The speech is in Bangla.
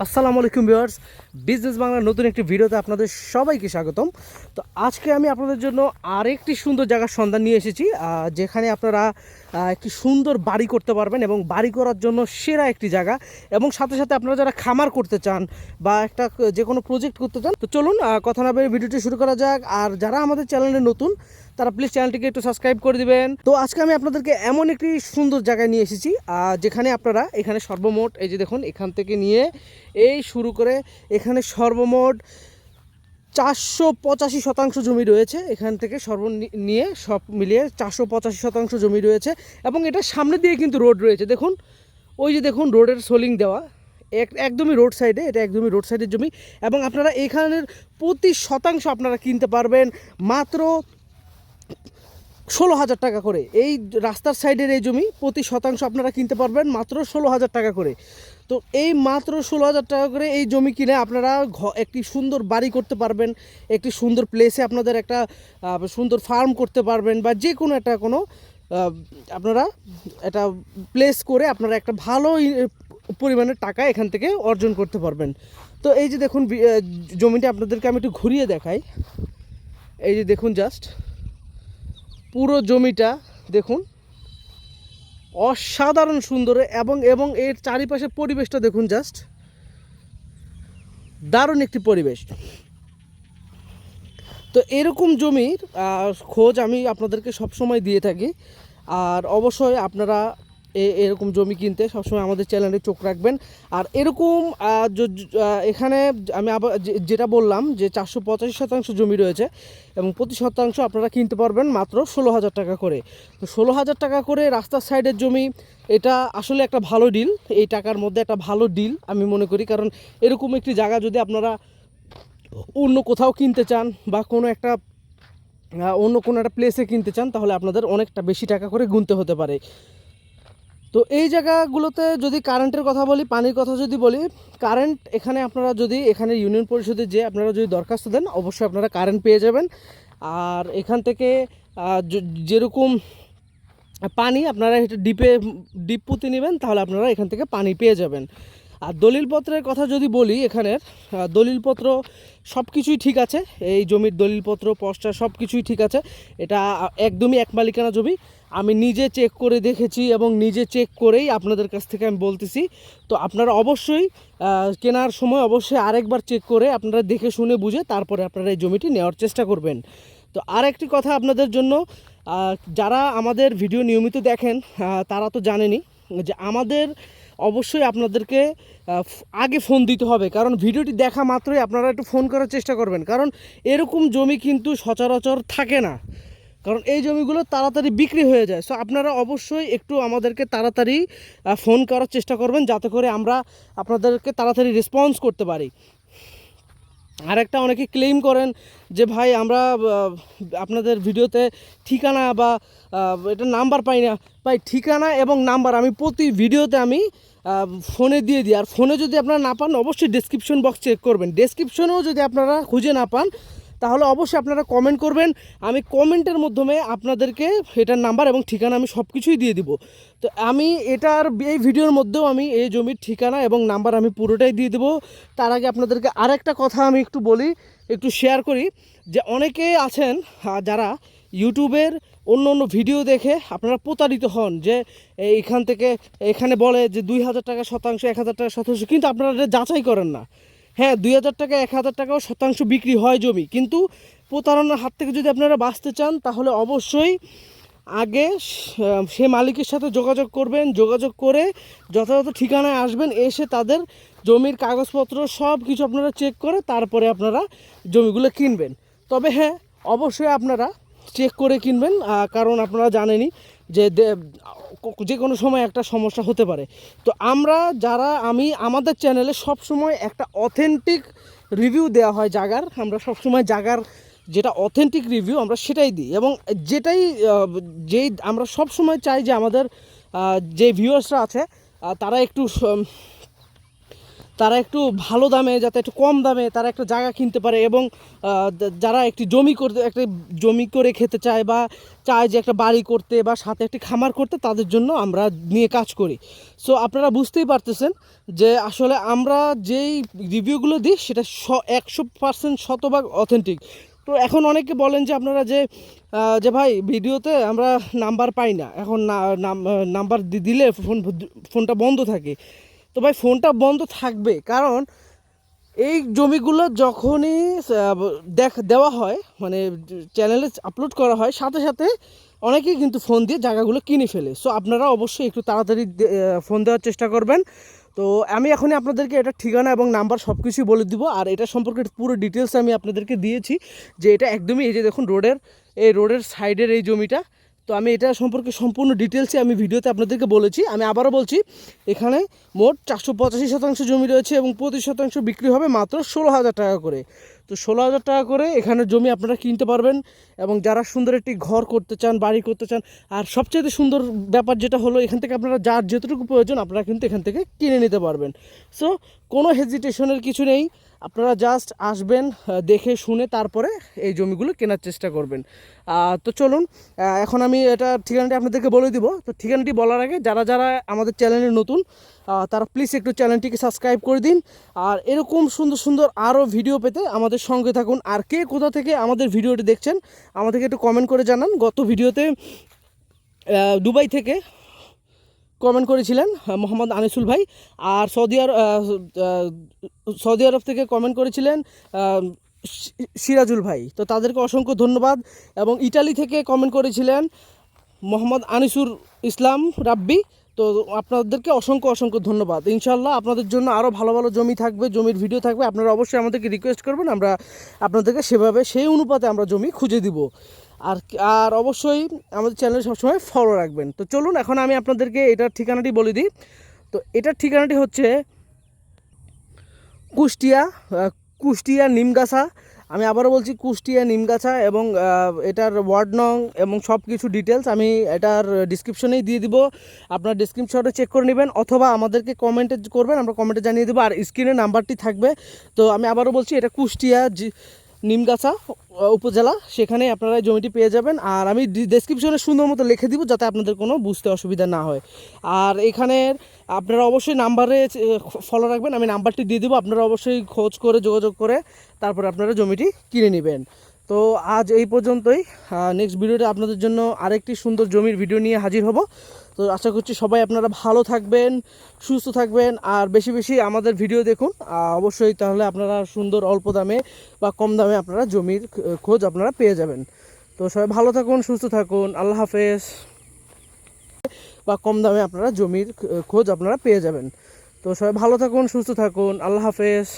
আসসালামু আলাইকুম ভিউয়ার্স। বিজনেস বাংলার নতুন একটি ভিডিওতে আপনাদের সবাইকে স্বাগতম। তো আজকে আমি আপনাদের জন্য আরেকটি সুন্দর জায়গার সন্ধান নিয়ে এসেছি যেখানে আপনারা একটি সুন্দর বাড়ি করতে পারবেন এবং বাড়ি করার জন্য সেরা একটি জায়গা। এবং সাথে সাথে আপনারা যারা খামার করতে চান বা একটা, যে কোনো প্রজেক্ট করতে চান, তো চলুন কথা না ভিডিওটি শুরু করা যাক। আর যারা আমাদের চ্যানেলে নতুন, তারা প্লিজ চ্যানেলটিকে একটু সাবস্ক্রাইব করে দিবেন। তো আজকে আমি আপনাদেরকে এমন একটি সুন্দর জায়গায় নিয়ে এসেছি যেখানে আপনারা এখানে সর্বমোট, এই যে দেখুন, এখান থেকে নিয়ে এই শুরু করে এখানে সর্বমোট চারশো পঁচাশি শতাংশ জমি রয়েছে। এখান থেকে সর্ব নিয়ে সব মিলিয়ে চারশো পঁচাশি শতাংশ জমি রয়েছে এবং এটা সামনে দিয়ে কিন্তু রোড রয়েছে। দেখুন, ওই যে দেখুন রোডের সোলিং দেওয়া। এক- একদমই রোড সাইডে, এটা একদমই রোড সাইডের জমি এবং আপনারা এখানের প্রতি শতাংশ আপনারা কিনতে পারবেন। মাত্র ষোলো হাজার টাকা করে। এই রাস্তার সাইডের এই জমি প্রতি শতাংশ আপনারা কিনতে পারবেন মাত্র ষোলো হাজার টাকা করে। তো এই মাত্র ষোলো হাজার টাকা করে এই জমি কিনে আপনারা একটি সুন্দর বাড়ি করতে পারবেন, একটি সুন্দর প্লেসে আপনাদের একটা সুন্দর ফার্ম করতে পারবেন বা যে কোনো একটা কোনো আপনারা একটা প্লেস করে আপনারা একটা ভালো পরিমাণের টাকা এখান থেকে অর্জন করতে পারবেন। তো এই যে দেখুন জমিটা আপনাদেরকে আমি একটু ঘুরিয়ে দেখাই। এই যে দেখুন জাস্ট পুরো জমিটা দেখুন, অসাধারণ সুন্দর এবং এবং এর চারিপাশে পরিবেশটা দেখুন জাস্ট দারুণ একটি পরিবেশ। তো এরকম জমির খোঁজ আমি আপনাদেরকে সবসময় দিয়ে থাকি। আর অবশ্যই আপনারা এরকম জমি কিনতে সবসময় আমাদের চ্যানেলে চোখ রাখবেন। আর এরকম এখানে আমি আবার যেটা বললাম যে চারশো পঁচাশি শতাংশ জমি রয়েছে এবং প্রতি শতাংশ আপনারা কিনতে পারবেন মাত্র ষোলো হাজার টাকা করে। তো ষোলো হাজার টাকা করে রাস্তার সাইডের জমি, এটা আসলে একটা ভালো ডিল এই টাকার মধ্যে একটা ভালো ডিল আমি মনে করি। কারণ এরকম একটি জায়গা যদি আপনারা অন্য কোথাও কিনতে চান বা কোনো একটা অন্য কোনো একটা প্লেসে কিনতে চান, তাহলে আপনাদের অনেকটা বেশি টাকা করে গুনতে হতে পারে। তো এই জায়গাগুলোতে যদি কারেন্টের কথা বলি, পানির কথা যদি বলি কারেন্ট এখানে আপনারা যদি এখানে ইউনিয়ন পরিষদে যে আপনারা যদি দরখাস্ত দেন, অবশ্যই আপনারা কারেন্ট পেয়ে যাবেন। আর এখান থেকে যেরকম পানি আপনারা ডিপে, ডিপ পুঁতে নেবেন, তাহলে আপনারা এখান থেকে পানি পেয়ে যাবেন। আর দলিলপত্রের কথা যদি বলি এখানের দলিলপত্র সব কিছুই ঠিক আছে। এই জমির দলিলপত্র পস্টা সব কিছুই ঠিক আছে। এটা একদমই এক মালিকানা জমি। আমি নিজে চেক করে দেখেছি এবং নিজে চেক করেই আপনাদের কাছ থেকে আমি বলতেছি। তো আপনারা অবশ্যই কেনার সময় অবশ্যই আরেকবার চেক করে আপনারা দেখে শুনে বুঝে তারপরে আপনারা এই জমিটি নেওয়ার চেষ্টা করবেন। তো আরেকটি কথা আপনাদের জন্য যারা আমাদের ভিডিও নিয়মিত দেখেন তারা তো জানেনই যে আমাদের অবশ্যই আপনাদেরকে আগে ফোন দিতে হবে। কারণ ভিডিওটি দেখা মাত্রই আপনারা একটু ফোন করার চেষ্টা করবেন। কারণ এরকম জমি কিন্তু সচরাচর থাকে না। কারণ এই জমিগুলো তাড়াতাড়ি বিক্রি হয়ে যায়। সো আপনারা অবশ্যই একটু আমাদেরকে তাড়াতাড়ি ফোন করার চেষ্টা করবেন যাতে করে আমরা আপনাদেরকে তাড়াতাড়ি রেসপন্স করতে পারি। আর একটা অনেকে ক্লেম করেন যে, ভাই, আমরা আপনাদের ভিডিওতে ঠিকানা বা এটা নাম্বার পাই না। ভাই, ঠিকানা এবং নাম্বার আমি প্রতি ভিডিওতে আমি ফোনে দিয়ে দিই। আর ফোনে যদি আপনারা না পান, অবশ্যই ডেসক্রিপশন বক্স চেক করবেন। ডেসক্রিপশনেও যদি আপনারা খুঁজে না পান তাহলে অবশ্যই আপনারা কমেন্ট করবেন। আমি কমেন্টের মাধ্যমে আপনাদেরকে এটার নাম্বার এবং ঠিকানা আমি সব কিছুই দিয়ে দিব। তো আমি এটার এই ভিডিওর মধ্যেও আমি এই জমির ঠিকানা এবং নাম্বার আমি পুরোটাই দিয়ে দেবো। তার আগে আপনাদেরকে আরেকটা কথা আমি একটু বলি, একটু শেয়ার করি যে অনেকে আছেন যারা ইউটিউবের অন্য অন্য ভিডিও দেখে আপনারা প্রতারিত হন যে এইখান থেকে এখানে বলে যে দুই হাজার টাকা শতাংশ, এক হাজার টাকা শতাংশ, কিন্তু আপনারা যাচাই করেন না। হ্যাঁ দুই হাজার টাকা, এক হাজার টাকাও শতাংশ বিক্রি হয় জমি। কিন্তু প্রতারণার হাত থেকে যদি আপনারা বাঁচতে চান, তাহলে অবশ্যই আগে সে- মালিকের সাথে যোগাযোগ করবেন, যোগাযোগ করে যথাযথ ঠিকানায় আসবেন, এসে তাদের জমির কাগজপত্র সব কিছু আপনারা চেক করে তারপরে আপনারা জমিগুলো কিনবেন। তবে হ্যাঁ অবশ্যই আপনারা চেক করে কিনবেন কারণ আপনারা জানেনই যে যে কোনো সময় একটা সমস্যা হতে পারে। তো আমরা যারা, আমি, আমাদের চ্যানেলে সব সময় একটা অথেন্টিক রিভিউ দেওয়া হয় জাগার। আমরা সব সময় জাগার যেটা অথেন্টিক রিভিউ আমরা সেটাই দিই। এবং যেটাই যেই, আমরা সব সময় চাই যে আমাদের যে ভিউয়ার্সরা আছে তারা একটু তারা একটু ভালো দামে, যাতে একটু কম দামে তারা একটা জায়গা কিনতে পারে এবং যারা একটি জমি করতে, একটা জমি করে খেতে চায় বা চায় যে একটা বাড়ি করতে বা সাথে একটি খামার করতে, তাদের জন্য আমরা নিয়ে কাজ করি। সো আপনারা বুঝতেই পারতেছেন যে আসলে আমরা যেই রিভিউগুলো দিই, সেটা শ, একশো পার্সেন্ট শতভাগ অথেন্টিক তো এখন অনেকে বলেন যে আপনারা যে যে ভাই ভিডিওতে আমরা নাম্বার পাই না, এখন নাম্বার দিলে ফোন, ফোনটা বন্ধ থাকে। তো ভাই ফোনটা বন্ধ থাকবে, কারণ এই জমিগুলো যখনই দেখ, দেওয়া হয় মানে চ্যানেলে আপলোড করা হয়, সাথে সাথে অনেকেই কিন্তু ফোন দিয়ে জায়গাগুলো কিনে ফেলে। সো আপনারা অবশ্যই একটু তাড়াতাড়ি ফোন দেওয়ার চেষ্টা করবেন। তো আমি এখনই আপনাদেরকে এটা ঠিকানা এবং নাম্বার সব কিছুই বলে দিব, আর এটা সম্পর্কে পুরো ডিটেলস আমি আপনাদেরকে দিয়েছি, যে এটা একদমই এই যে দেখুন, রোডের, এই রোডের সাইডের এই জমিটা। তো আমি এটা সম্পর্কে সম্পূর্ণ ডিটেলসে আমি ভিডিওতে আপনাদেরকে বলেছি। আমি আবারও বলছি, এখানে মোট চারশো পঁচাশি শতাংশ জমি রয়েছে এবং পঁচিশ শতাংশ বিক্রি হবে মাত্র ষোলো হাজার টাকা করে। তো ষোলো হাজার টাকা করে এখানে জমি আপনারা কিনতে পারবেন এবং যারা সুন্দর একটি ঘর করতে চান, বাড়ি করতে চান, আর সবচেয়ে সুন্দর ব্যাপার যেটা হলো, এখান থেকে আপনারা যার যেটুকু প্রয়োজন আপনারা কিন্তু এখান থেকে কিনে নিতে পারবেন। সো কোনো হেজিটেশনের কিছু নেই। আপনারা জাস্ট আসবেন দেখে শুনে তারপরে এই জমিগুলো কেনার চেষ্টা করবেন। তো চলুন এখন আমি এটা ঠিকানাটি আপনাদেরকে বলে দিব। তো ঠিকানাটি বলার আগে যারা যারা আমাদের চ্যানেলে নতুন তারা প্লিজ একটু চ্যানেলটিকে সাবস্ক্রাইব করে দিন। আর এরকম সুন্দর সুন্দর আরও ভিডিও পেতে আমাদের সঙ্গে থাকুন। আর কে কোথা থেকে আমাদের ভিডিওটি দেখছেন, আমাদেরকে একটু কমেন্ট করে জানান। গত ভিডিওতে দুবাই থেকে কমেন্ট করেছিলেন মোহাম্মদ আনিসুল ভাই। আর সৌদি আরব সৌদি আরব থেকে কমেন্ট করেছিলেন সিরাজুল ভাই। তো তাদেরকে অসংখ্য ধন্যবাদ। এবং ইটালি থেকে কমেন্ট করেছিলেন মোহাম্মদ আনিসুর ইসলাম রাব্বি। তো আপনাদেরকে অসংখ্য অসংখ্য ধন্যবাদ। ইনশাল্লাহ আপনাদের জন্য আরও ভালো ভালো জমি থাকবে, জমির ভিডিও থাকবে। আপনারা অবশ্যই আমাদেরকে রিকোয়েস্ট করবেন, আমরা আপনাদেরকে সেভাবে সেই অনুপাতে আমরা জমি খুঁজে দিব। আর আর অবশ্যই আমাদের চ্যানেল সবসময় ফলো রাখবেন। তো চলুন, এখন আমি আপনাদেরকে এটার ঠিকানাটি বলে দিই। তো এটার ঠিকানাটি হচ্ছে কুষ্টিয়া কুষ্টিয়া নিমগাছা। আমি আবারও বলছি কুষ্টিয়া, নিমগাছা এবং এটার ওয়ার্ড নং এবং সব কিছু ডিটেলস আমি এটার ডিসক্রিপশনেই দিয়ে দিব। আপনার ডিসক্রিপশনে চেক করে নেবেন অথবা আমাদেরকে কমেন্টে করবেন, আমরা কমেন্টে জানিয়ে দেবো। আর স্ক্রিনে নাম্বারটি থাকবে। তো আমি আবারও বলছি, এটা কুষ্টিয়া নিমগাছা উপজেলা, সেখানে আপনারা জমিটি পেয়ে যাবেন। আর আমি ডেসক্রিপশনে সুন্দর মতো লিখে দিব যাতে আপনাদের কোনো বুঝতে অসুবিধা না হয়। আর এখানের আপনারা অবশ্যই নাম্বারে ফলো রাখবেন। আমি নাম্বারটি দিয়ে দেবো, আপনারা অবশ্যই খোঁজ করে, যোগাযোগ করে তারপরে আপনারা জমিটি কিনে নেবেন। তো আজ এই পর্যন্তই। নেক্সট ভিডিওতে আপনাদের জন্য আরেকটি সুন্দর জমির ভিডিও নিয়ে হাজির হব। তো আশা করছি সবাই আপনারা ভালো থাকবেন, সুস্থ থাকবেন, আর বেশি বেশি আমাদের ভিডিও দেখুন। অবশ্যই তাহলে আপনারা সুন্দর অল্প দামে বা কম দামে আপনারা জমির খোঁজ আপনারা পেয়ে যাবেন। তো সবাই ভালো থাকুন, সুস্থ থাকুন, আল্লাহ হাফেজ। বা কম দামে আপনারা জমির খোঁজ আপনারা পেয়ে যাবেন। তো সবাই ভালো থাকুন, সুস্থ থাকুন, আল্লাহ হাফেজ।